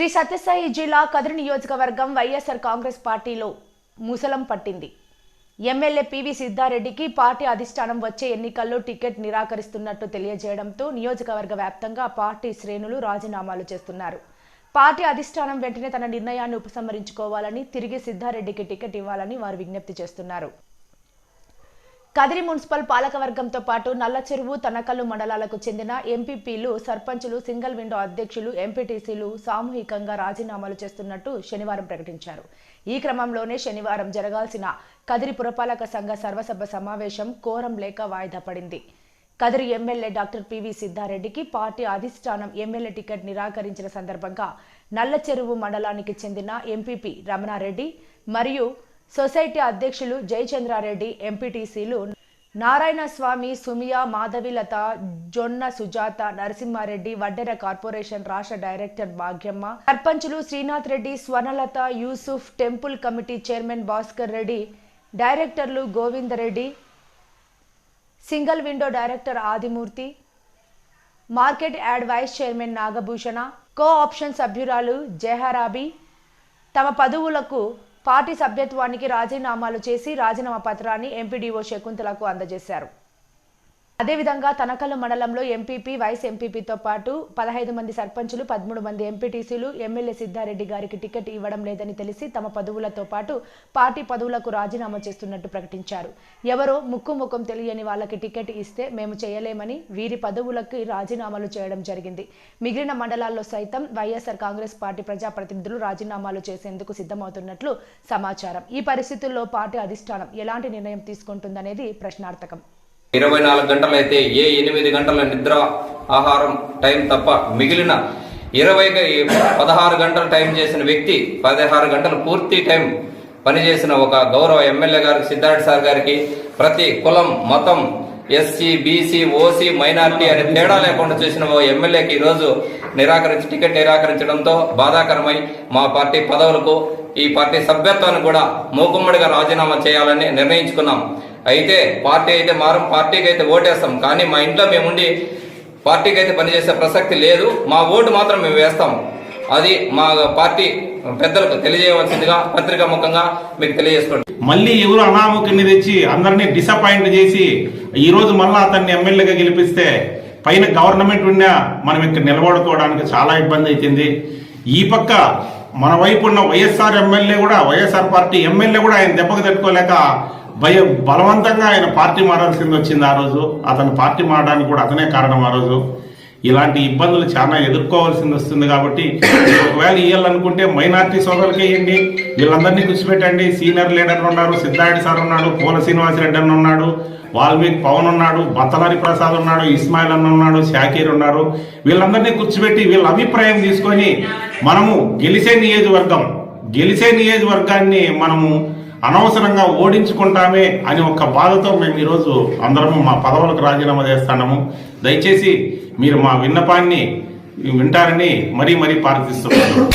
శ్రీ సత్యసాయి జిల్లా కదిరి నియోజకవర్గం వైఎస్ఆర్ కాంగ్రెస్ పార్టీలో ముసలం పట్టింది. ఎమ్మెల్యే పివి సిద్ధారెడ్డికి పార్టీ అధిష్టానం వచ్చే ఎన్నికల్లో టికెట్ నిరాకరిస్తున్నట్టు తెలియజేయడంతో నియోజకవర్గ వ్యాప్తంగా పార్టీ శ్రేణులు రాజీనామాలు చేస్తున్నారు. పార్టీ అధిష్టానం వెంటనే తన నిర్ణయాన్ని ఉపసంహరించుకోవాలని తిరిగి సిద్ధారెడ్డికి టికెట్ ఇవ్వాలని వారు విజ్ఞప్తి చేస్తున్నారు. కదిరి మున్సిపల్ పాలకవర్గంతో పాటు నల్లచెరువు తనకల్లు మండలాలకు చెందిన ఎంపీపీలు సర్పంచులు సింగిల్ విండో అధ్యక్షులు ఎంపీటీసీలు సామూహికంగా రాజీనామాలు చేస్తున్నట్టు శనివారం ప్రకటించారు. ఈ క్రమంలోనే శనివారం జరగాల్సిన కదిరి పురపాలక సంఘ సర్వసభ సమావేశం కోరం లేక వాయిదా పడింది. కదిరి ఎమ్మెల్యే డాక్టర్ పివి సిద్ధారెడ్డికి పార్టీ అధిష్టానం ఎమ్మెల్యే టికెట్ నిరాకరించిన సందర్భంగా నల్లచెరువు మండలానికి చెందిన ఎంపీపీ రమణారెడ్డి మరియు సొసైటీ అధ్యక్షులు జయచంద్రారెడ్డి ఎంపీటీసీలు నారాయణ స్వామి సుమియా మాధవిలత జొన్న సుజాత నరసింహారెడ్డి వడ్డెర కార్పొరేషన్ రాష్ట్ర డైరెక్టర్ భాగ్యమ్మ సర్పంచులు Srinath Reddy Swarnalatha Yusuf temple committee chairman Bhaskar Reddy డైరెక్టర్లు Govindareddy single window director Adimurthy market yard vice chairman Nagabhushana co option సభ్యురాలు జయహరాబి తమ పదవులకు పార్టీ సభ్యత్వానికి రాజీనామాలు చేసి రాజీనామా పత్రాన్ని ఎంపీడీఓ శకుంతలకు అందజేశారు. అదేవిధంగా తనకల్లు మండలంలో ఎంపీపీ వైస్ ఎంపీపీతో పాటు పదహైదు మంది సర్పంచులు పదమూడు మంది ఎంపీటీసీలు ఎమ్మెల్యే సిద్ధారెడ్డి గారికి టికెట్ ఇవ్వడం లేదని తెలిసి తమ పదవులతో పాటు పార్టీ పదవులకు రాజీనామా చేస్తున్నట్టు ప్రకటించారు. ఎవరో ముక్కు ముఖం తెలియని వాళ్ళకి టికెట్ ఇస్తే మేము చేయలేమని వీరి పదవులకి రాజీనామాలు చేయడం జరిగింది. మిగిలిన మండలాల్లో సైతం వైఎస్ఆర్ కాంగ్రెస్ పార్టీ ప్రజాప్రతినిధులు రాజీనామాలు చేసేందుకు సిద్ధమవుతున్నట్లు సమాచారం. ఈ పరిస్థితుల్లో పార్టీ అధిష్టానం ఎలాంటి నిర్ణయం తీసుకుంటుందనేది ప్రశ్నార్థకం. ఇరవై నాలుగు గంటలైతే ఏ ఎనిమిది గంటల నిద్ర ఆహారం టైం తప్ప మిగిలిన ఇరవై పదహారు గంటలు టైం చేసిన వ్యక్తి పదహారు గంటలు పూర్తి టైం పనిచేసిన ఒక గౌరవ ఎమ్మెల్యే గారు సిద్ధార్థ సార్ గారికి ప్రతి కులం మతం ఎస్సీ బీసీ ఓసీ మైనారిటీ అనే తేడా లేకుండా చేసిన ఓ ఎమ్మెల్యేకి ఈరోజు నిరాకరించి టికెట్ నిరాకరించడంతో బాధాకరమై మా పార్టీ పదవులకు ఈ పార్టీ సభ్యత్వాన్ని కూడా మూకుమ్మడిగా రాజీనామా చేయాలని నిర్ణయించుకున్నాం. అయితే పార్టీ అయితే మారం పార్టీకి అయితే ఓటేస్తాం. కానీ మా ఇంట్లో మేముండి పార్టీకి అయితే పనిచేసే ప్రసక్తి లేదు. మా ఓటు మాత్రం మేము వేస్తాం. అది మా పార్టీ పెద్దలకు తెలియజేయవలసిందిగా పత్రికా ముఖంగా మీకు తెలియజేసుకోండి మళ్ళీ ఎవరు అనామకుని తెచ్చి అందరినీ డిసప్పాయింట్ చేసి ఈ రోజు మళ్ళీ అతన్ని ఎమ్మెల్యేగా గెలిపిస్తే పైన గవర్నమెంట్ ఉన్నా మనం ఇక్కడ నిలబడుకోవడానికి చాలా ఇబ్బంది అవుతుంది ఈ పక్క మన వైపు ఉన్న వైఎస్ఆర్ ఎమ్మెల్యే కూడా వైఎస్ఆర్ పార్టీ ఎమ్మెల్యే కూడా ఆయన దెబ్బకు తట్టుకోలేక భయ బలవంతంగా ఆయన పార్టీ మారాల్సింది వచ్చింది ఆ రోజు. అతను పార్టీ మారడానికి కూడా అతనే కారణం ఆ రోజు. ఇలాంటి ఇబ్బందులు చాలా ఎదుర్కోవాల్సింది వస్తుంది కాబట్టి ఒకవేళ ఇవ్వాలనుకుంటే మైనార్టీ సోదరులకే ఇవ్వండి వీళ్ళందరినీ కూర్చోబెట్టండి. సీనియర్ లీడర్లు ఉన్నారు సిద్ధారెడ్డి సార్ ఉన్నాడు పూల శ్రీనివాసరెడ్డి అని ఉన్నాడు వాల్మీకి పవన్ ఉన్నాడు బత్తలారి ప్రసాద్ ఉన్నాడు ఇస్మాయిల్ అన్న ఉన్నాడు షాకీర్ ఉన్నారు. వీళ్ళందరినీ కూర్చోబెట్టి వీళ్ళ అభిప్రాయం తీసుకొని మనము గెలిచే నియోజకవర్గం గెలిచే నియోజకవర్గాన్ని మనము అనవసరంగా ఓడించుకుంటామే అని ఒక బాధతో మేము ఈరోజు అందరము మా పదవులకు రాజీనామా చేస్తున్నాము దయచేసి మీరు మా విన్నపాన్ని వింటారని మరీ మరీ ప్రార్థిస్తున్నాము.